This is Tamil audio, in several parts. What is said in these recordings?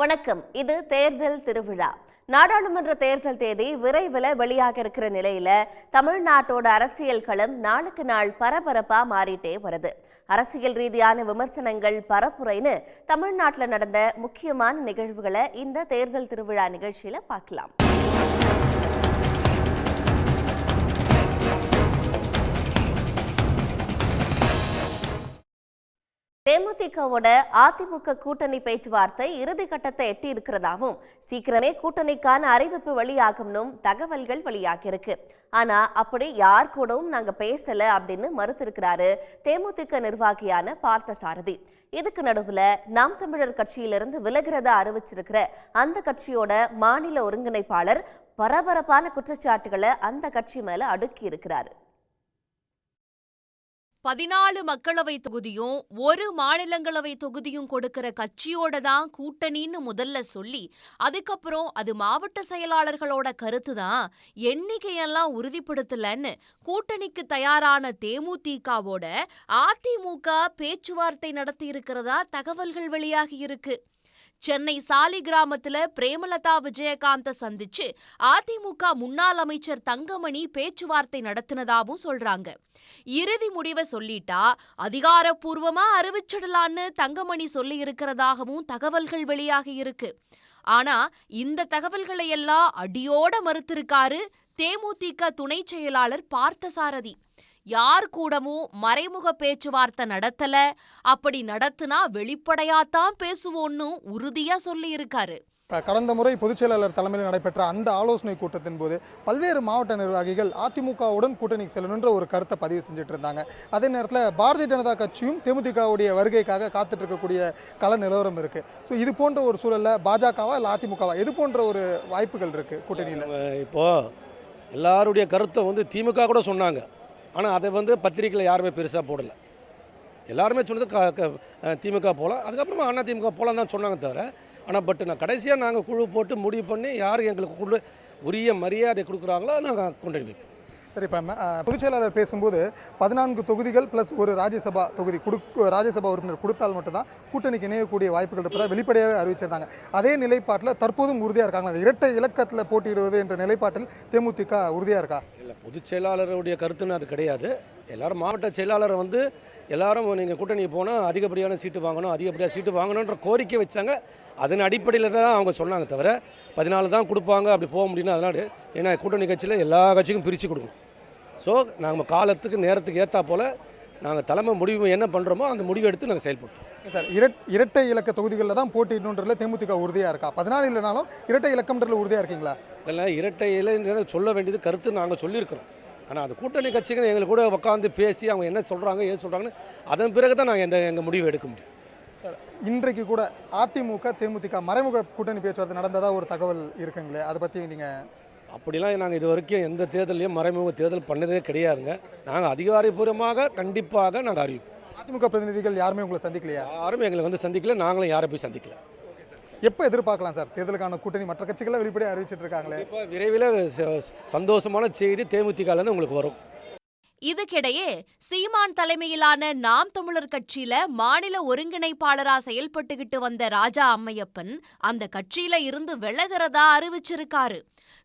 வணக்கம். இது தேர்தல் திருவிழா. நாடாளுமன்ற தேர்தல் தேதி விரைவில் வெளியாக இருக்கிற நிலையில தமிழ்நாட்டோட அரசியல் களம் நாளுக்கு நாள் பரபரப்பா மாறிட்டே வருது. அரசியல் ரீதியான விமர்சனங்கள் பரப்புரைன்னு தமிழ்நாட்டில் நடந்த முக்கியமான நிகழ்வுகளை இந்த தேர்தல் திருவிழா நிகழ்ச்சியில பார்க்கலாம். தேமுதிகவோட அதிமுக கூட்டணி பேச்சுவார்த்தை இறுதி கட்டத்தை எட்டி இருக்கிறதாவும் சீக்கிரமே கூட்டணிக்கான அறிவிப்பு வெளியாகும்னும் தகவல்கள் வெளியாகியிருக்கு. ஆனா அப்படி யார் கூடவும் நாங்க பேசல அப்படின்னு மறுத்திருக்கிறாரு தேமுதிக நிர்வாகியான பார்த்தசாரதி. இதுக்கு நடுவுல நாம் தமிழர் கட்சியிலிருந்து விலகிறதா அறிவிச்சிருக்கிற அந்த கட்சியோட மாநில ஒருங்கிணைப்பாளர் பரபரப்பான குற்றச்சாட்டுகளை அந்த கட்சி மேல அடுக்கி இருக்கிறாரு பதினாலு மக்களவை தொகுதியும் ஒரு மாநிலங்களவை தொகுதியும் கொடுக்கிற கட்சியோட தான் கூட்டணின்னு முதல்ல சொல்லி அதுக்கப்புறம் அது மாவட்ட செயலாளர்களோட கருத்து தான் எண்ணிக்கையெல்லாம் உறுதிப்படுத்தலன்னு கூட்டணிக்கு தயாரான தேமுதிகவோட அதிமுக பேச்சுவார்த்தை நடத்தி இருக்கிறதா தகவல்கள் வெளியாகி இருக்கு. சென்னை சாலி கிராமத்துல பிரேமலதா விஜயகாந்த சந்திச்சு அதிமுக முன்னாள் அமைச்சர் தங்கமணி பேச்சுவார்த்தை நடத்தினதாவும் சொல்றாங்க. இறுதி முடிவை சொல்லிட்டா அதிகாரப்பூர்வமா அறிவிச்சிடலான்னு தங்கமணி சொல்லி இருக்கிறதாகவும் தகவல்கள் வெளியாகி இருக்கு. ஆனா இந்த தகவல்களை எல்லாம் அடியோட மறுத்திருக்காரு தேமுதிக துணை செயலாளர் பார்த்தசாரதி. யார் கூடவும் மறைமுக பேச்சுவார்த்தை நடத்தல. அப்படி நடத்துனா வெளிப்படையாத்தான் பேசுவோன்னு உறுதியா சொல்லி இருக்காரு க- கடந்த முறை பொதுச் செயலாளர் தலைமையில் நடைபெற்ற அந்த ஆலோசனை கூட்டத்தின் போது பல்வேறு மாவட்ட நிர்வாகிகள் அதிமுகவுடன் கூட்டணிக்கு செல்லணுன்ற ஒரு கருத்தை பதிவு செஞ்சுட்டு இருந்தாங்க. அதே நேரத்தில் பாரதிய ஜனதா கட்சியும் தேமுதிகவுடைய வருகைக்காக காத்துட்டு இருக்கக்கூடிய கள நிலவரம் இருக்கு. ஸோ இது போன்ற ஒரு சூழல்ல பாஜகவா இல்லை அதிமுகவா? எது போன்ற ஒரு வாய்ப்புகள் இருக்கு கூட்டணியில்? இப்போ எல்லாருடைய கருத்தை வந்து திமுக கூட சொன்னாங்க. ஆனால் அதை வந்து பத்திரிக்கையில் யாருமே பெருசாக போடலை. எல்லாருமே சொன்னது க க திமுக போகலாம் அதுக்கப்புறமா அண்ணா திமுக போகலாம் தான் சொன்னாங்க தவிர ஆனால் பட் நான் கடைசியாக நாங்கள் குழு போட்டு முடிவு பண்ணி யார் எங்களுக்கு கொண்டு உரிய மரியாதை கொடுக்குறாங்களோ நாங்கள் கொண்டாடி வைப்போம். சரி இப்போ பொதுச் செயலாளர் பேசும்போது பதினான்கு தொகுதிகள் ப்ளஸ் ஒரு ராஜ்யசபா தொகுதி கொடுக்க ராஜ்யசபா உறுப்பினர் கொடுத்தால் மட்டும்தான் கூட்டணிக்கு இணையக்கூடிய வாய்ப்புகள் இருப்பதாக வெளிப்படையாகவே அறிவிச்சிருந்தாங்க. அதே நிலைப்பாட்டில் தற்போதும் உறுதியாக இருக்காங்க அந்த இரட்டை இலக்கத்தில் போட்டியிடுவது என்ற நிலைப்பாட்டில் தேமுதிக உறுதியாக இருக்கா? இல்லை பொதுச் செயலாளருடைய கருத்துன்னு அது கிடையாது. எல்லாரும் மாவட்ட செயலாளரை வந்து எல்லாரும் நீங்கள் கூட்டணி போனால் அதிகப்படியான சீட்டு வாங்கணும் அதிகப்படியாக சீட்டு வாங்கணுன்ற கோரிக்கை வச்சாங்க. அதன் அடிப்படையில் தான் அவங்க சொன்னாங்க தவிர பதினாலு தான் கொடுப்பாங்க அப்படி போக முடியும் அதனால் ஏன்னா கூட்டணி கட்சியில் எல்லா கட்சிக்கும் பிரித்து கொடுக்கணும். ஸோ நாங்கள் காலத்துக்கு நேரத்துக்கு ஏற்றா போல் நாங்கள் தலைமை முடிவு என்ன பண்ணுறோமோ அந்த முடிவு எடுத்து நாங்கள் செயல்படுத்தோம் சார் இரட் இரட்டை இலக்க தொகுதிகளில் தான் போட்டியிடணுன்றதுல தேமுதிக உறுதியாக இருக்கா? பதினாலு இல்லைனாலும் இரட்டை இலக்கம்ன்றதுல உறுதியாக இருக்கீங்களா? இல்லை இரட்டை இலைன்னு சொல்ல வேண்டியது கருத்து நாங்கள் சொல்லியிருக்கிறோம். ஆனால் அந்த கூட்டணி கட்சிகள் எங்களுக்கு கூட உட்காந்து பேசி அவங்க என்ன சொல்கிறாங்க ஏது சொல்கிறாங்கன்னு அதன் பிறகு தான் நாங்கள் எந்த எங்கள் முடிவு எடுக்க முடியும். சார் இன்றைக்கு கூட அதிமுக தேமுதிக மறைமுக கூட்டணி பேச்சுவார்த்தை நடந்ததா ஒரு தகவல் இருக்குங்களே அதை பற்றி நீங்கள் அப்படிலாம் நாங்கள் இது வரைக்கும் எந்த தேர்தலையும் மறைமுக தேர்தல் பண்ணதே கிடையாதுங்க. நாங்கள் அதிகாரப்பூர்வமாக கண்டிப்பாக நாங்கள் அறிவிப்போம். அதிமுக பிரதிநிதிகள் யாருமே உங்களை சந்திக்கலையா? யாரும் எங்களை வந்து சந்திக்கல நாங்களும் யாரை போய் சந்திக்கல. எப்போ எதிர்பார்க்கலாம் சார்? தேர்தலுக்கான கூட்டணி மற்ற கட்சிகளை வெளிப்படையாக அறிவிச்சிட்டு இருக்காங்களே? இப்போ விரைவில் ச- சந்தோஷமான செய்தி தேமுதிகலேருந்து உங்களுக்கு வரும். இதுக்கிடையே சீமான் தலைமையிலான நாம் தமிழர் கட்சியில மாநில ஒருங்கிணைப்பாளரா செயல்பட்டுகிட்டு வந்த ராஜா அம்மையப்பன் அந்த கட்சியில இருந்து விலகிறதா அறிவிச்சிருக்காரு.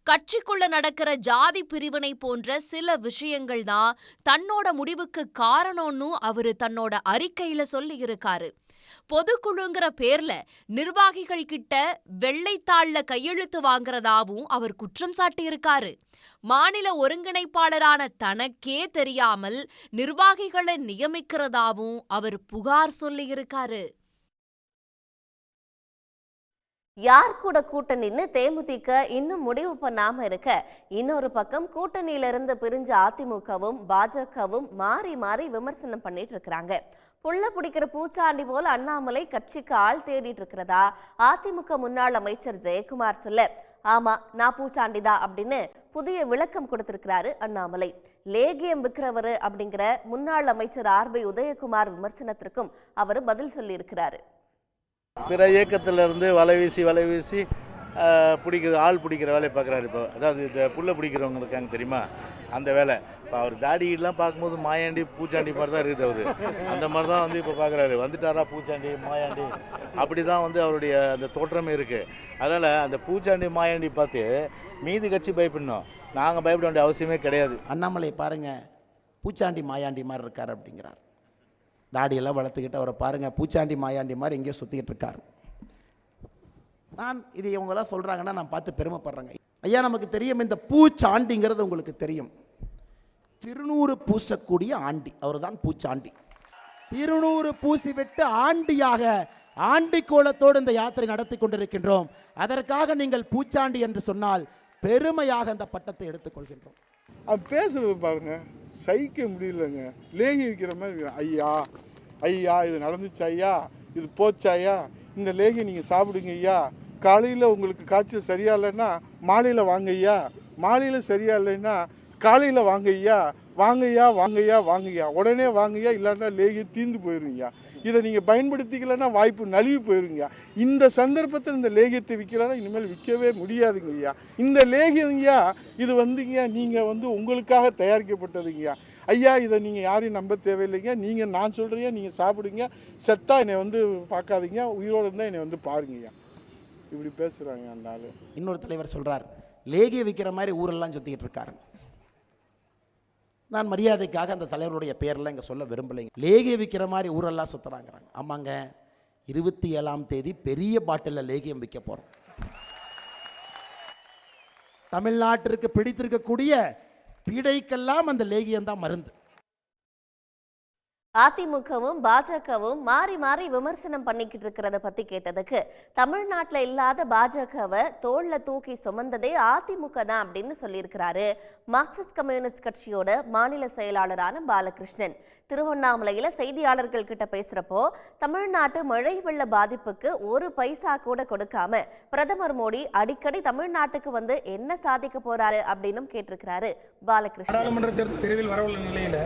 கட்சிக்குள்ள நடக்கிற ஜாதி பிரிவினை போன்ற சில விஷயங்கள் தான் தன்னோட முடிவுக்கு காரணம்னு அவரு தன்னோட அறிக்கையில சொல்லி இருக்காரு பொதுக்குழுங்கிற பேர்ல நிர்வாகிகள் கிட்ட வெள்ளைத்தாள்ல கையெழுத்து வாங்குறதாவும் அவர் குற்றம் சாட்டியிருக்காரு. மாநில ஒருங்கிணைப்பாளரான தனக்கே தெரியாமல் நிர்வாகிகளை நியமிக்கிறதாவும் அவர் புகார் சொல்லியிருக்காரு. யார் கூட கூட்டணின்னு தேமுதிக இன்னும் முடிவு பண்ணாம இருக்க? இன்னொரு பக்கம் கூட்டணியிலிருந்து பிரிஞ்ச அதிமுகவும் பாஜகவும் மாறி மாறி விமர்சனம் பண்ணிட்டு இருக்கிறாங்க. புள்ள பிடிக்கிற பூச்சாண்டி போல் அண்ணாமலை கட்சிக்கு ஆள் தேடிட்டு இருக்கிறதா? அதிமுக முன்னாள் அமைச்சர் ஜெயக்குமார் சொல்ல ஆமா நான் பூச்சாண்டிதா அப்படின்னு புதிய விளக்கம் கொடுத்திருக்கிறாரு அண்ணாமலை. லேகியம் விற்கிறவரு அப்படிங்கிற முன்னாள் அமைச்சர் ஆர் பி உதயகுமார் விமர்சனத்திற்கும் அவர் பதில் சொல்லியிருக்கிறாரு. பிற இயக்கத்திலிருந்து வலை வீசி வலை வீசி பிடிக்கிற ஆள் பிடிக்கிற வேலையை பார்க்குறாரு இப்போ. அதாவது இந்த புல்லை பிடிக்கிறவங்க இருக்காங்க தெரியுமா? அந்த வேலை. இப்போ அவர் தாடியெல்லாம் பார்க்கும்போது மாயாண்டி பூச்சாண்டி மாதிரி தான் இருக்குது அவர். அந்த மாதிரி தான் வந்து இப்போ பார்க்குறாரு. வந்துட்டாரா பூச்சாண்டி மாயாண்டி? அப்படி தான் வந்து அவருடைய அந்த தோற்றமே இருக்குது அதனால் அந்த பூச்சாண்டி மாயாண்டி பார்த்து மீதி கட்சி பயப்படணும். நாங்கள் பயப்பட வேண்டிய அவசியமே கிடையாது. அண்ணாமலை பாருங்கள் பூச்சாண்டி மாயாண்டி மாதிரி இருக்கார் அப்படிங்கிறார். தாடியெல்லாம் வளர்த்துக்கிட்டு அவரை பாருங்க பூச்சாண்டி மாயாண்டி மாதிரி எங்கேயோ சுற்றிக்கிட்டு இருக்கார். நான் இது இவங்கெல்லாம் சொல்கிறாங்கன்னா நான் பார்த்து பெருமைப்படுறேங்க. ஐயா நமக்கு தெரியும் இந்த பூச்சாண்டிங்கிறது உங்களுக்கு தெரியும். திருநூறு பூசக்கூடிய ஆண்டி அவர் தான் பூச்சாண்டி. திருநூறு பூசிவிட்டு ஆண்டியாக ஆண்டி கோலத்தோடு இந்த யாத்திரை நடத்தி கொண்டிருக்கின்றோம். அதற்காக நீங்கள் பூச்சாண்டி என்று சொன்னால் பெருமையாக அந்த பட்டத்தை எடுத்துக்கொள்கின்றோம். அது பேசுறது பாருங்க. சகிக்க முடியலங்க. லேகி விற்கிற மாதிரி ஐயா ஐயா இது நடந்துச்சு ஐயா இது போச்சு ஐயா இந்த லேகி நீங்கள் சாப்பிடுங்க ஐயா. காலையில் உங்களுக்கு காய்ச்சல் சரியா இல்லைன்னா மாலையில் வாங்க ஐயா. மாலையில் சரியா இல்லைன்னா காலையில் வாங்க ஐயா வாங்கய்யா வாங்கய்யா வாங்கய்யா. உடனே வாங்கய்யா இல்லைன்னா லேகி தீர்ந்து போயிருங்கய்யா. இதை நீங்கள் பயன்படுத்திக்கலன்னா வாய்ப்பு நழுவி போயிருங்கய்யா. இந்த சந்தர்ப்பத்தில் இந்த லேகியத்தை விற்கலன்னா இனிமேல் விற்கவே முடியாதுங்கய்யா. இந்த லேகியங்கய்யா இது வந்துங்கய்யா நீங்கள் வந்து உங்களுக்காக தயாரிக்கப்பட்டதுங்கய்யா. ஐயா இதை நீங்கள் யாரையும் நம்ப தேவையில்லைங்க நீங்கள் நான் சொல்கிறீங்க நீங்கள் சாப்பிடுங்க. செத்தா என்னை வந்து பார்க்காதீங்க உயிரோடு இருந்தால் என்னை வந்து பாருங்கய்யா. இப்படி பேசுகிறாங்க அந்த ஆள். இன்னொரு தலைவர் சொல்கிறார் லேகிய விற்கிற மாதிரி ஊரெல்லாம் சுற்றிக்கிட்டு இருக்காரு. நான் மரியாதைக்காக அந்த தலைவருடைய பேரெல்லாம் இங்கே சொல்ல விரும்பலைங்க. லேகிய விற்கிற மாதிரி ஊரெல்லாம் சுற்றுறாங்கிறாங்க ஆமாங்க. இருபத்தி ஏழாம் தேதி பெரிய பாட்டிலில் லேகியம் விற்க போகிறோம் தமிழ்நாட்டிற்கு பிடித்திருக்கக்கூடிய பீடைக்கெல்லாம் அந்த லேகியம் தான் மருந்து. அதிமுகவும் பாஜகவும் மாறி மாறி விமர்சனம் பண்ணிக்கிட்டு இருக்கிறத பத்தி கேட்டதுக்கு தமிழ்நாட்டுல இல்லாத பாஜகவை தோல்ல தூக்கி சுமந்ததே அதிமுக தான் அப்படின்னு சொல்லியிருக்கிறாரு மார்க்சிஸ்ட் கம்யூனிஸ்ட் கட்சியோட மாநில செயலாளரான பாலகிருஷ்ணன். திருவண்ணாமலையில செய்தியாளர்கள் கிட்ட பேசுறப்போ தமிழ்நாட்டு மழை வெள்ள பாதிப்புக்கு ஒரு பைசா கூட கொடுக்காம பிரதமர் மோடி அடிக்கடி தமிழ்நாட்டுக்கு வந்து என்ன சாதிக்க போறாரு அப்படின்னு கேட்டிருக்கிறாரு பாலகிருஷ்ணன். நாடாளுமன்ற தேர்தல் விரைவில் வரவுள்ள நிலையில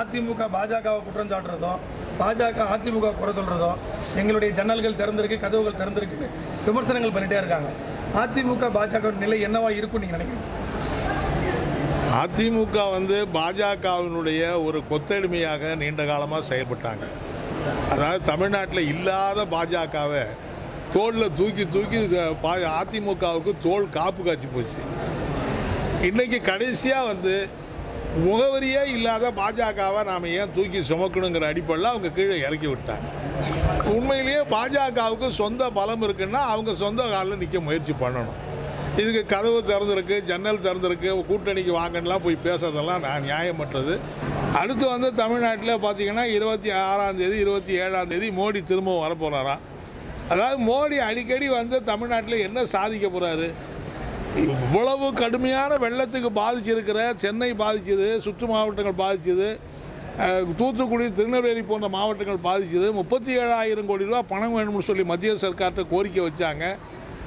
அதிமுக பாஜகவை குற்றம் பாஜக அதிமுக குறை சொல்றதும் எங்களுடைய ஜன்னல்கள் திறந்திருக்கு கதவுகள் திறந்திருக்குன்னு விமர்சனங்கள் பண்ணிகிட்டே இருக்காங்க. அதிமுக பாஜக நிலை என்னவா இருக்கும் நீங்கள் நினைக்கிறீங்க? அதிமுக வந்து பாஜகவினுடைய ஒரு கொத்தடிமையாக நீண்ட காலமாக செயல்பட்டாங்க. அதாவது தமிழ்நாட்டில் இல்லாத பாஜகவை தோளில் தூக்கி தூக்கி பா அதிமுகவுக்கு தோல் காப்பு காய்ச்சி போச்சு. இன்னைக்கு கடைசியாக வந்து முகவரியே இல்லாத பாஜகவை நாம் ஏன் தூக்கி சுமக்கணுங்கிற அடிப்படையில் அவங்க கீழே இறக்கி விட்டாங்க. உண்மையிலேயே பாஜகவுக்கு சொந்த பலம் இருக்குன்னா அவங்க சொந்த காலில் நிற்க முயற்சி பண்ணணும். இதுக்கு கதவு திறந்துருக்கு ஜன்னல் திறந்துருக்கு கூட்டணிக்கு வாங்கலாம் போய் பேசுறதெல்லாம் நான் நியாயமற்றது. அடுத்து வந்து தமிழ்நாட்டில் பார்த்தீங்கன்னா இருபத்தி ஆறாம் தேதி இருபத்தி ஏழாம் தேதி மோடி திரும்பவும் வரப்போகிறாராம் அதாவது மோடி அடிக்கடி வந்து தமிழ்நாட்டில் என்ன சாதிக்க போகிறாரு இவ்வளவு கடுமையான வெள்ளத்துக்கு பாதிச்சிருக்கிற சென்னை பாதிச்சது சுற்று மாவட்டங்கள் பாதிச்சது தூத்துக்குடி திருநெல்வேலி போன்ற மாவட்டங்கள் பாதிச்சது. முப்பத்தி ஏழாயிரம் கோடி ரூபா பணம் வேணும்னு சொல்லி மத்திய சர்க்கார்கிட்ட கோரிக்கை வச்சாங்க.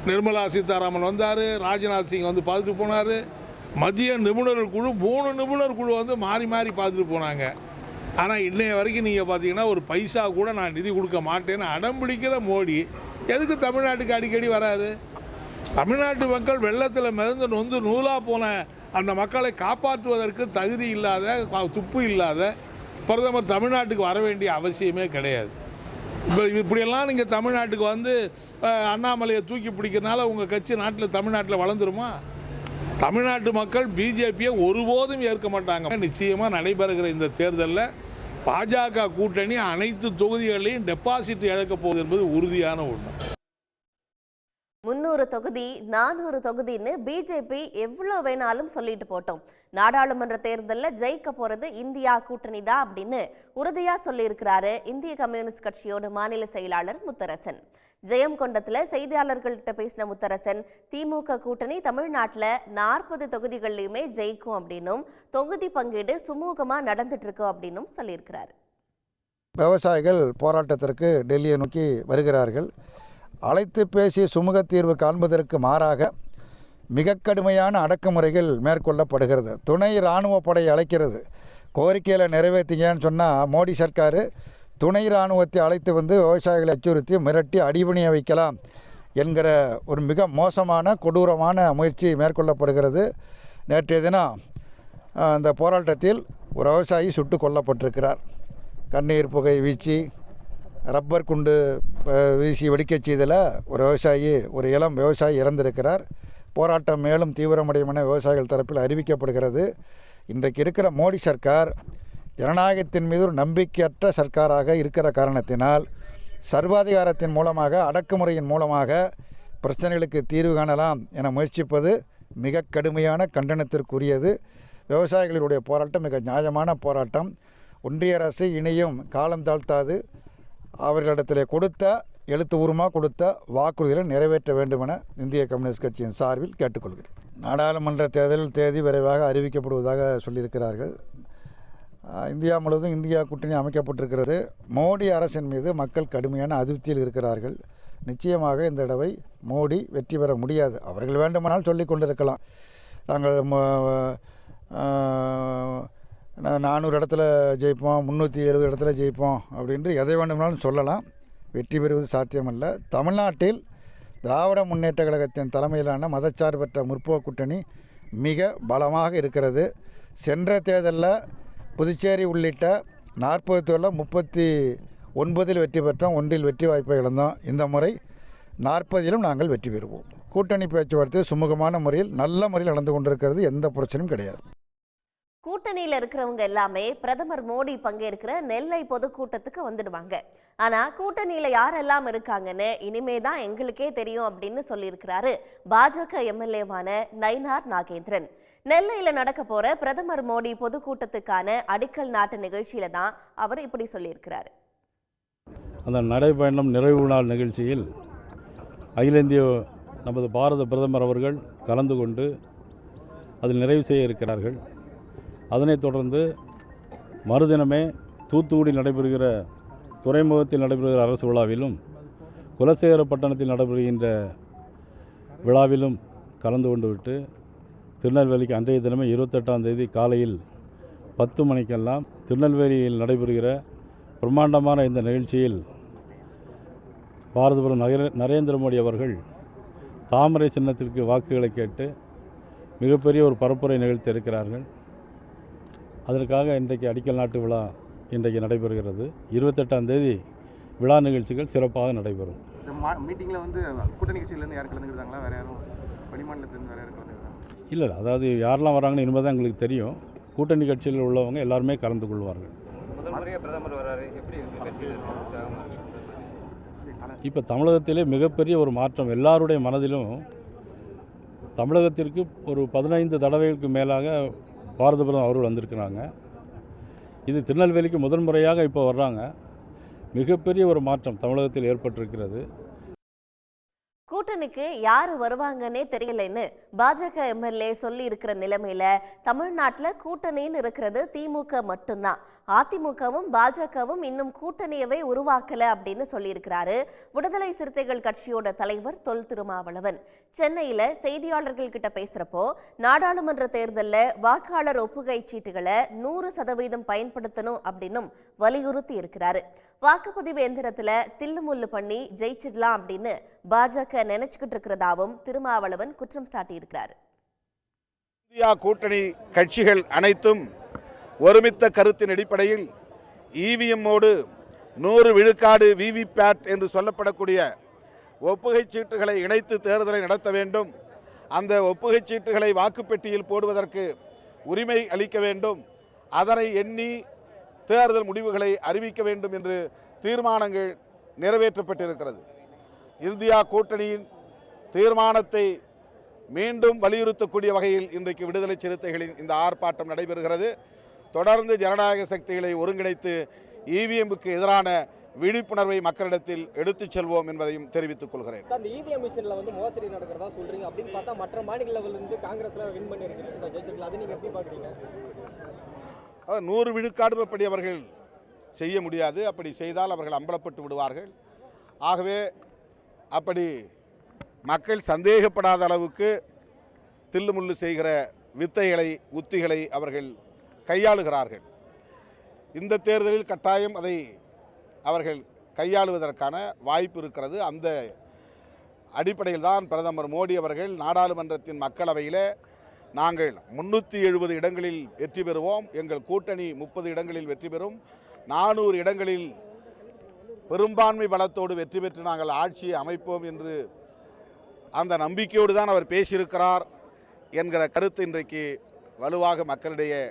நிர்மலா சீதாராமன் வந்தார் ராஜ்நாத் சிங் வந்து பார்த்துட்டு போனார். மத்திய நிபுணர்கள் குழு மூணு நிபுணர் குழு வந்து மாறி மாறி பார்த்துட்டு போனாங்க. ஆனால் இன்றைய வரைக்கும் நீங்கள் பார்த்தீங்கன்னா ஒரு பைசா கூட நான் நிதி கொடுக்க மாட்டேன்னு அடம் பிடிக்கிற மோடி எதுக்கு தமிழ்நாட்டுக்கு அடிக்கடி வராது தமிழ்நாட்டு மக்கள் வெள்ளத்தில் மிதந்து நொந்து நூலாக போன அந்த மக்களை காப்பாற்றுவதற்கு தகுதி இல்லாத துப்பு இல்லாத பிரதமர் தமிழ்நாட்டுக்கு வர வேண்டிய அவசியமே கிடையாது. இப்போ இப்படியெல்லாம் நீங்கள் தமிழ்நாட்டுக்கு வந்து அண்ணாமலையை தூக்கி பிடிக்கிறனால உங்கள் கட்சி நாட்டில் தமிழ்நாட்டில் வளர்ந்துருமா? தமிழ்நாட்டு மக்கள் பிஜேபியை ஒருபோதும் ஏற்க மாட்டாங்க. நிச்சயமாக நடைபெறுகிற இந்த தேர்தலில் பாஜக கூட்டணி அனைத்து தொகுதிகளையும் டெபாசிட் இழக்கப் போகுது என்பது உறுதியான ஒன்று முன்னூறு தொகுதி நானூறு தொகுதின்னு பிஜேபி எவ்வளோ வேணாலும் சொல்லிட்டு போட்டோம். நாடாளுமன்ற தேர்தலில் ஜெயிக்க போறது இந்தியா கூட்டணி தான் அப்படின்னு உறுதியாக சொல்லியிருக்கிறாரு இந்திய கம்யூனிஸ்ட் கட்சியோட மாநில செயலாளர் முத்தரசன். ஜெயங்கொண்டத்துல செய்தியாளர்கள்கிட்ட பேசின முத்தரசன் திமுக கூட்டணி தமிழ்நாட்டில் நாற்பது தொகுதிகள்லையுமே ஜெயிக்கும் அப்படின்னும் தொகுதி பங்கீடு சுமூகமாக நடந்துட்டு இருக்கு அப்படின்னும் சொல்லியிருக்கிறாரு. விவசாயிகள் போராட்டத்திற்கு டெல்லியை நோக்கி வருகிறார்கள். அழைத்து பேசி சுமூக தீர்வு காண்பதற்கு மாறாக மிக கடுமையான அடக்குமுறைகள் மேற்கொள்ளப்படுகிறது. துணை இராணுவ படை அழைக்கிறது. கோரிக்கையில் நிறைவேற்றிங்கன்னு சொன்னால் மோடி சர்க்கார் துணை இராணுவத்தை அழைத்து வந்து விவசாயிகளை அச்சுறுத்தி மிரட்டி அடிபணிய வைக்கலாம் என்கிற ஒரு மிக மோசமான கொடூரமான முயற்சி மேற்கொள்ளப்படுகிறது. நேற்றைய தினம் அந்த போராட்டத்தில் ஒரு விவசாயி சுட்டு கொல்லப்பட்டிருக்கிறார். கண்ணீர் புகை வீச்சு ரப்பர் குண்டு வீசி வெடிக்கச் செய்தில் ஒரு விவசாயி ஒரு இளம் விவசாயி இறந்திருக்கிறார். போராட்டம் மேலும் தீவிரமடையும் என விவசாயிகள் தரப்பில் அறிவிக்கப்படுகிறது. இன்றைக்கு இருக்கிற மோடி சர்க்கார் ஜனநாயகத்தின் மீது ஒரு நம்பிக்கையற்ற சர்க்காராக இருக்கிற காரணத்தினால் சர்வாதிகாரத்தின் மூலமாக அடக்குமுறையின் மூலமாக பிரச்சனைகளுக்கு தீர்வு காணலாம் என முயற்சிப்பது மிக கடுமையான கண்டனத்திற்குரியது. விவசாயிகளுடைய போராட்டம் மிக நியாயமான போராட்டம். ஒன்றிய அரசு இனியும் காலம் தாழ்த்தாது. அவர்களிடத்தில் கொடுத்த எழுத்துப்பூர்வமாக கொடுத்த வாக்குறுதிகளை நிறைவேற்ற வேண்டும் என இந்திய கம்யூனிஸ்ட் கட்சியின் சார்பில் கேட்டுக்கொள்கிறேன். நாடாளுமன்ற தேர்தல் தேதி விரைவாக அறிவிக்கப்படுவதாக சொல்லியிருக்கிறார்கள். இந்தியா முழுவதும் இந்தியா கூட்டணி அமைக்கப்பட்டிருக்கிறது. மோடி அரசின் மீது மக்கள் கடுமையான அதிருப்தியில் இருக்கிறார்கள். நிச்சயமாக இந்த தடவை மோடி வெற்றி பெற முடியாது. அவர்கள் வேண்டுமானால் சொல்லிக் கொண்டிருக்கலாம். நாங்கள் நானூறு இடத்துல ஜெயிப்போம் முந்நூற்றி எழுபது இடத்துல ஜெயிப்போம் அப்படின்று எதை வேண்டுமானாலும் சொல்லலாம். வெற்றி பெறுவது சாத்தியமல்ல. தமிழ்நாட்டில் திராவிட முன்னேற்ற கழகத்தின் தலைமையிலான மதச்சார்பற்ற முற்போக்கு கூட்டணி மிக பலமாக இருக்கிறது. சென்ற தேர்தலில் புதுச்சேரி உள்ளிட்ட நாற்பது தொழில் முப்பத்தி ஒன்பதில் வெற்றி பெற்றோம் ஒன்றில் வெற்றி வாய்ப்பை இழந்தோம். இந்த முறை நாற்பதிலும் நாங்கள் வெற்றி பெறுவோம். கூட்டணி பேச்சுவார்த்தை சுமூகமான முறையில் நல்ல முறையில் நடந்து கொண்டிருக்கிறது. எந்த பிரச்சனையும் கிடையாது. கூட்டணியில் இருக்கிறவங்க எல்லாமே பிரதமர் மோடி பங்கேற்கிற நெல்லை பொதுக்கூட்டத்துக்கு வந்துடுவாங்க. ஆனா கூட்டணியில யாரெல்லாம் இருக்காங்கன்னு இனிமே தான் எங்களுக்கே தெரியும் அப்படின்னு சொல்லியிருக்கிறாரு பாஜக எம்எல்ஏவான நயினார் நாகேந்திரன். நெல்லையில நடக்க போற பிரதமர் மோடி பொதுக்கூட்டத்துக்கான அடிக்கல் நாட்டு நிகழ்ச்சியில தான் அவர் இப்படி சொல்லியிருக்கிறாரு. அந்த நடைபயணம் நிறைவு நாள் நிகழ்ச்சியில் அகில இந்திய நமது பாரத பிரதமர் அவர்கள் கலந்து கொண்டு அதில் நிறைவு செய்ய இருக்கிறார்கள். அதனைத் தொடர்ந்து மறுதினமே தூத்துக்குடி நடைபெறுகிற துறைமுகத்தில் நடைபெறுகிற அரசு விழாவிலும் குலசேகரப்பட்டணத்தில் நடைபெறுகின்ற விழாவிலும் கலந்து கொண்டு விட்டு திருநெல்வேலிக்கு அன்றைய தினமே இருபத்தெட்டாம் தேதி காலையில் பத்து மணிக்கெல்லாம் திருநெல்வேலியில் நடைபெறுகிற பிரம்மாண்டமான இந்த நிகழ்ச்சியில் பாரதபுரம் நகர நரேந்திர மோடி அவர்கள் தாமரை சின்னத்திற்கு வாக்குகளை கேட்டு மிகப்பெரிய ஒரு பரப்புரை நிகழ்த்தி இருக்கிறார்கள். அதற்காக இன்றைக்கு அடிக்கல் நாட்டு விழா இன்றைக்கு நடைபெறுகிறது. இருபத்தெட்டாம் தேதி விழா நிகழ்ச்சிகள் சிறப்பாக நடைபெறும். மீட்டிங்கில் வந்து கூட்டணி கட்சியிலேருந்து யாரும் கலந்துக்கிட்டாங்களா? வேறு யாரும் வெளிமாநிலத்துலேருந்து வேறு யாரும் கலந்துக்கிறாங்க இல்லை அதாவது யாரெல்லாம் வராங்கன்னு இனிமேல் தான் எங்களுக்கு தெரியும். கூட்டணி கட்சியில் உள்ளவங்க எல்லாருமே கலந்து கொள்வார்கள். இப்போ தமிழகத்திலே மிகப்பெரிய ஒரு மாற்றம் எல்லாருடைய மனதிலும் தமிழகத்திற்கு ஒரு பதினைந்து தடவைகளுக்கு மேலாக பாரதபுரம் அவர்கள் வந்திருக்கிறாங்க. இது திருநெல்வேலிக்கு முதன்முறையாக இப்போ வர்றாங்க. மிகப்பெரிய ஒரு மாற்றம் தமிழகத்தில் ஏற்பட்டிருக்கிறது. கூட்டணிக்கு யார் வருவாங்கன்னே தெரியலன்னு பாஜக எம்எல்ஏ சொல்லி இருக்கிற நிலைமையில தமிழ்நாட்டில் கூட்டணின்னு இருக்கிறது திமுக மட்டும்தான். அதிமுகவும் பாஜகவும் இன்னும் கூட்டணியவே உருவாக்கல அப்படின்னு சொல்லியிருக்கிறாரு விடுதலை சிறுத்தைகள் கட்சியோட தலைவர் தொல் திருமாவளவன். சென்னையில செய்தியாளர்கள் கிட்ட பேசுறப்போ நாடாளுமன்ற தேர்தலில் வாக்காளர் ஒப்புகை சீட்டுகளை நூறு சதவீதம் பயன்படுத்தணும் அப்படின்னும் வலியுறுத்தி இருக்கிறாரு. வாக்குப்பதிவு எந்திரத்துல தில்லுமுல்லு பண்ணி ஜெயிச்சிடலாம் அப்படின்னு பாஜக நினைச்சுக்கிட்டு இருக்கிறதாவும் திருமாவளவன் குற்றம் சாட்டியிருக்கிறார். இந்தியா கூட்டணி கட்சிகள் அனைத்தும் ஒருமித்த கருத்தின் அடிப்படையில் இவிஎம்மோடு நூறு விழுக்காடு விவிபேட் என்று சொல்லப்படக்கூடிய ஒப்புகைச் சீட்டுகளை இணைத்து தேர்தலை நடத்த வேண்டும். அந்த ஒப்புகைச் சீட்டுகளை வாக்குப்பெட்டியில் போடுவதற்கு உரிமை அளிக்க வேண்டும். அதனை எண்ணி தேர்தல் முடிவுகளை அறிவிக்க வேண்டும் என்று தீர்மானங்கள் நிறைவேற்றப்பட்டிருக்கிறது. இந்தியா கூட்டணியின் தீர்மானத்தை மீண்டும் வலியுறுத்தக்கூடிய வகையில் இன்றைக்கு விடுதலை சிறுத்தைகளின் இந்த ஆர்ப்பாட்டம் நடைபெறுகிறது. தொடர்ந்து ஜனநாயக சக்திகளை ஒருங்கிணைத்து இவிஎம்முக்கு எதிரான விழிப்புணர்வை மக்களிடத்தில் எடுத்துச் செல்வோம் என்பதையும் தெரிவித்துக் கொள்கிறேன். இவிஎம் மிஷினில் வந்து மோசடி நடக்கிறதா அப்படின்னு பார்த்தா மற்ற மாநில வின் அதை எப்படி அதாவது நூறு விழுக்காடு அப்படி அவர்கள் செய்ய முடியாது. அப்படி செய்தால் அவர்கள் அம்பலப்பட்டு விடுவார்கள். ஆகவே அப்படி மக்கள் சந்தேகப்படாத அளவுக்கு தில்லுமுள்ளு செய்கிற வித்தைகளை உத்திகளை அவர்கள் கையாளுகிறார்கள். இந்த தேர்தலில் கட்டாயம் அதை அவர்கள் கையாளுவதற்கான வாய்ப்பு இருக்கிறது. அந்த அடிப்படையில் தான் பிரதமர் மோடி அவர்கள் நாடாளுமன்றத்தின் மக்களவையிலே நாங்கள் முன்னூற்றி எழுபது இடங்களில் வெற்றி பெறுவோம். எங்கள் கூட்டணி முப்பது இடங்களில் வெற்றி பெறும். நானூறு இடங்களில் பெரும்பான்மை பலத்தோடு வெற்றி பெற்று நாங்கள் ஆட்சியை அமைப்போம் என்று அந்த நம்பிக்கையோடு தான் அவர் பேசியிருக்கிறார் என்கிற கருத்து இன்றைக்கு வலுவாக மக்களிடையே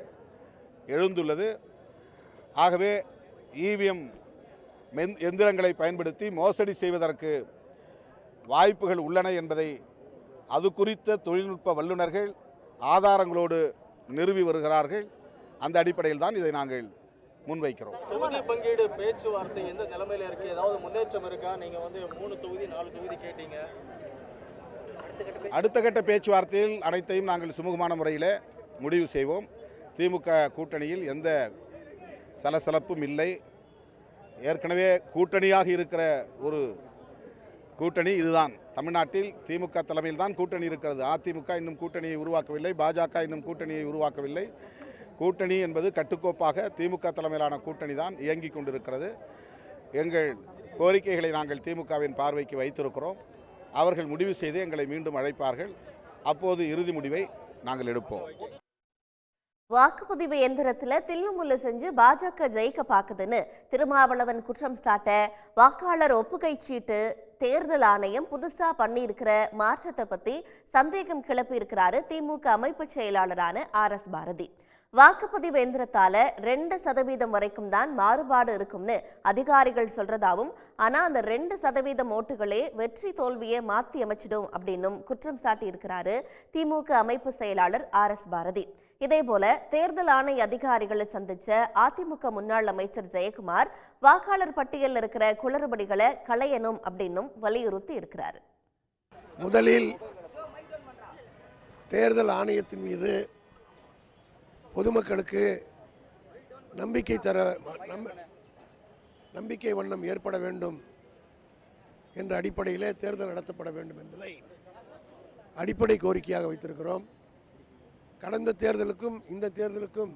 எழுந்துள்ளது. ஆகவே இவிஎம் மென் எந்திரங்களை பயன்படுத்தி மோசடி செய்வதற்கு வாய்ப்புகள் உள்ளன என்பதை அது குறித்த தொழில்நுட்ப வல்லுநர்கள் ஆதாரங்களோடு நிறுவி வருகிறார்கள். அந்த அடிப்படையில் தான் இதை நாங்கள் முன்வைக்கிறோம். தொகுதி பங்கீடு பேச்சுவார்த்தை எந்த நிலைமையில இருக்கு? ஏதாவது முன்னேற்றம் இருக்கா? நீங்க வந்து மூணு தொகுதி நாலு தொகுதி கேட்டீங்க. அடுத்த கட்ட பேச்சுவார்த்தையில் அனைத்தையும் நாங்கள் சுமூகமான முறையில் முடிவு செய்வோம். திமுக கூட்டணியில் எந்த சலசலப்பும் இல்லை. ஏற்கனவே கூட்டணியாக இருக்கிற ஒரு கூட்டணி இதுதான். தமிழ்நாட்டில் திமுக தலைமையில் தான் கூட்டணி இருக்கிறது. அதிமுக இன்னும் கூட்டணியை உருவாக்கவில்லை. பாஜக இன்னும் கூட்டணியை உருவாக்கவில்லை. கூட்டணி என்பது கட்டுக்கோப்பாக திமுக தலைமையிலான கூட்டணி தான் இயங்கி கொண்டிருக்கிறது. எங்கள் கோரிக்கைகளை நாங்கள் திமுகவின் பார்வைக்கு வைத்திருக்கிறோம். அவர்கள் முடிவு செய்து எங்களை மீண்டும் அழைப்பார்கள். அப்போது இறுதி முடிவை நாங்கள் எடுப்போம். வாக்குப்பதிவு எந்திரத்துல தில்லுமுல்லு செஞ்சு பாஜக ஜெயிக்க பாக்குதுன்னு திருமாவளவன் குற்றம் சாட்ட வாக்காளர் ஒப்புகை சீட்டு தேர்தல் ஆணையம் புதுசா பண்ணியிருக்கிற மாற்றத்தை பத்தி சந்தேகம் கிளப்பி இருக்கிறாரு திமுக அமைப்பு செயலாளரான ஆர் எஸ் பாரதி. வாக்குப்பதிவு எந்திரத்தால ரெண்டு சதவீதம் வரைக்கும் தான் மாறுபாடு இருக்கும்னு அதிகாரிகள் சொல்றதாவும் ஆனா அந்த ரெண்டு சதவீதம் ஓட்டுகளே வெற்றி தோல்வியை மாத்தி அமைச்சிடும் அப்படின்னும் குற்றம் சாட்டி இருக்கிறாரு திமுக அமைப்பு செயலாளர் ஆர் எஸ் பாரதி. இதேபோல தேர்தல் ஆணைய அதிகாரிகளை சந்திச்ச அதிமுக முன்னாள் அமைச்சர் ஜெயக்குமார் வாக்காளர் பட்டியலில் இருக்கிற குளறுபடிகளை களையணும் அப்படின்னும் வலியுறுத்தி இருக்கிறார். முதலில் தேர்தல் ஆணையத்தின் மீது பொதுமக்களுக்கு நம்பிக்கை தர நம்ப- நம்பிக்கை வண்ணம் ஏற்பட வேண்டும் என்ற அடிப்படையிலே தேர்தல் நடத்தப்பட வேண்டும் என்பதை அடிப்படை கோரிக்கையாக வைத்திருக்கிறோம். கடந்த தேர்தலுக்கும் இந்த தேர்தலுக்கும்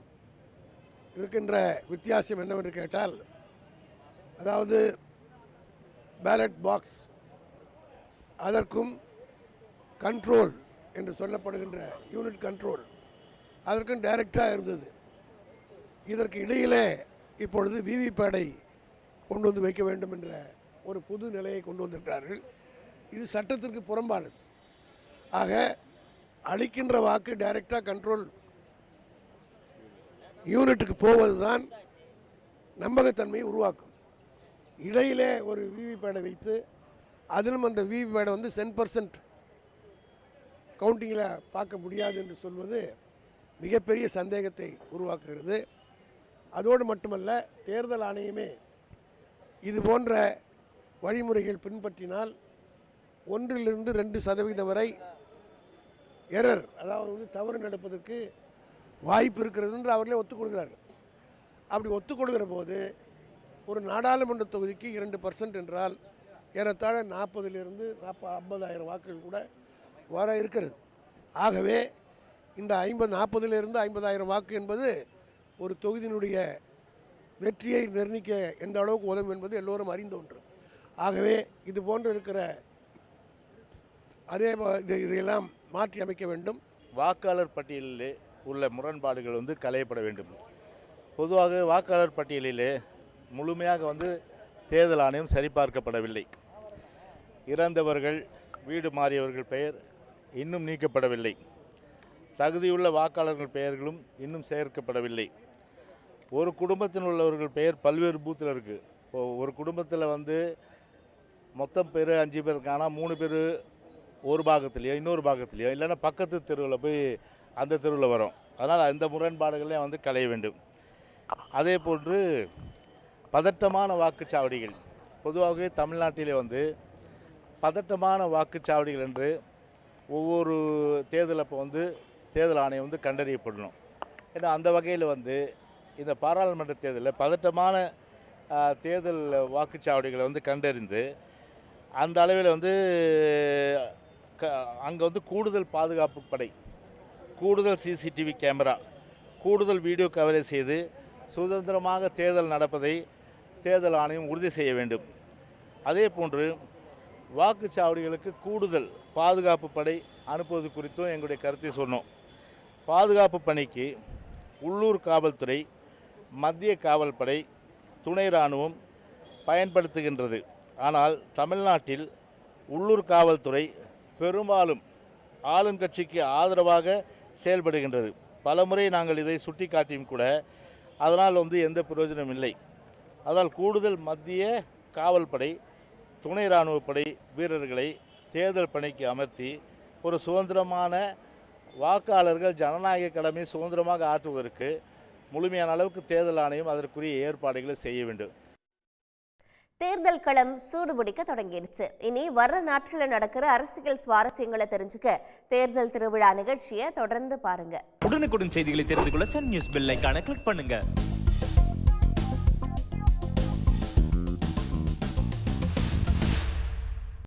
இருக்கின்ற வித்தியாசம் என்னவென்று கேட்டால் அதாவது பேலட் பாக்ஸ் அதற்கும் கண்ட்ரோல் என்று சொல்லப்படுகின்ற யூனிட் கண்ட்ரோல் அதற்கும் டைரக்டாக இருந்தது. இதற்கு இடையிலே இப்பொழுது விவிபேடை கொண்டு வந்து வைக்க வேண்டும் என்ற ஒரு புது நிலையை கொண்டு வந்திருக்கிறார்கள். இது சட்டத்திற்கு புறம்பானது. ஆக அளிக்கின்ற வாக்கு டைரக்டாக கண்ட்ரோல் யூனிட்டுக்கு போவது தான் நம்பகத்தன்மையை உருவாக்கும். இடையிலே ஒரு விவிபேடை வைத்து அதிலும் அந்த விவிபேடை வந்து சென் பர்சன்ட் கவுண்டிங்கில் பார்க்க முடியாது என்று சொல்வது மிகப்பெரிய சந்தேகத்தை உருவாக்குகிறது. அதோடு மட்டுமல்ல தேர்தல் ஆணையமே இது போன்ற வழிமுறைகள் பின்பற்றினால் ஒன்றிலிருந்து ரெண்டு சதவீதம் வரை எரர் அதாவது வந்து தவறு நடப்பதற்கு வாய்ப்பு இருக்கிறது என்று அவர்களே ஒத்துக்கொள்கிறார்கள். அப்படி ஒத்துக்கொள்கிற போது ஒரு நாடாளுமன்ற தொகுதிக்கு இரண்டு பர்சன்ட் என்றால் ஏறத்தாழ நாற்பதுலேருந்து நாற்பது ஐம்பதாயிரம் வாக்குகள் கூட வர இருக்கிறது. ஆகவே இந்த ஐம்பது நாற்பதுலேருந்து ஐம்பதாயிரம் வாக்கு என்பது ஒரு தொகுதியினுடைய வெற்றியை நிர்ணயிக்க எந்த அளவுக்கு உதவும் என்பது எல்லோரும் அறிந்த ஒன்று ஆகவே இது போன்று இருக்கிற அதே இது இதையெல்லாம் மாற்றி அமைக்க வேண்டும் வாக்காளர் பட்டியலிலே உள்ள முரண்பாடுகள் வந்து களையப்பட வேண்டும். பொதுவாக வாக்காளர் பட்டியலிலே முழுமையாக வந்து தேர்தல் ஆணையம் சரிபார்க்கப்படவில்லை. இறந்தவர்கள் வீடு மாறியவர்கள் பெயர் இன்னும் நீக்கப்படவில்லை. தகுதியுள்ள வாக்காளர்கள் பெயர்களும் இன்னும் சேர்க்கப்படவில்லை. ஒரு குடும்பத்தில் உள்ளவர்கள் பெயர் பல்வேறு பூத்தில் இருக்குது இப்போ ஒரு குடும்பத்தில் வந்து மொத்தம் பேர் அஞ்சு பேர் இருக்கானா மூணு பேர் ஒரு பாகத்துலேயோ இன்னொரு பாகத்துலேயோ இல்லைன்னா பக்கத்து தெருவில் போய் அந்த தெருவில் வரும். அதனால் அந்த முரண்பாடுகளையும் வந்து களைய வேண்டும். அதே போன்று பதட்டமான வாக்குச்சாவடிகள். பொதுவாகவே தமிழ்நாட்டிலே வந்து பதட்டமான வாக்குச்சாவடிகள் என்று ஒவ்வொரு தேர்தல் அப்போ வந்து தேர்தல் ஆணையம் வந்து கண்டறியப்படணும். ஏன்னா அந்த வகையில் வந்து இந்த பாராளுமன்ற தேர்தலில் பதட்டமான தேர்தல் வாக்குச்சாவடிகளை வந்து கண்டறிந்து அந்த அளவில் வந்து க அங்கே வந்து கூடுதல் பாதுகாப்பு படை கூடுதல் சிசிடிவி கேமரா கூடுதல் வீடியோ கவரேஜ் செய்து சுதந்திரமாக தேர்தல் நடப்பதை தேர்தல் ஆணையம் உறுதி செய்ய வேண்டும். அதே போன்று வாக்குச்சாவடிகளுக்கு கூடுதல் பாதுகாப்பு படை அனுப்புவது குறித்தும் எங்களுடைய கருத்தை சொன்னோம். பாதுகாப்பு பணிக்கு உள்ளூர் காவல்துறை மத்திய காவல் படை துணை இராணுவம் பயன்படுத்துகின்றது. ஆனால் தமிழ்நாட்டில் உள்ளூர் காவல்துறை பெரும்பாலும் ஆளுங்கட்சிக்கு ஆதரவாக செயல்படுகின்றது. பலமுறை நாங்கள் இதை சுட்டிக்காட்டியும் கூட அதனால் வந்து எந்த பிரயோஜனம் இல்லை. அதனால் கூடுதல் மத்திய காவல் படை துணை இராணுவப்படை வீரர்களை தேர்தல் பணிக்கு அமர்த்தி ஒரு சுதந்திரமான வாக்காளர்கள் ஜனநாயக கடமை சுதந்திரமாக ஆற்றுவதற்கு முழுமையான அளவுக்கு தேர்தல் ஆணையம் அதற்குரிய ஏற்பாடுகளை செய்ய வேண்டும். தேர்தல் களம் சூடுபிடிக்க தொடங்கிடுச்சு. இனி வர்ற நாட்களில் நடக்கிற அரசியல் சுவாரஸ்யங்களை தெரிஞ்சுக்க தேர்தல் திருவிழா நிகழ்ச்சியை தொடர்ந்து பாருங்க. உடனுக்குடன் செய்திகளை தெரிந்து கொள்ள சன் நியூஸ் பெல் கிளிக் பண்ணுங்க.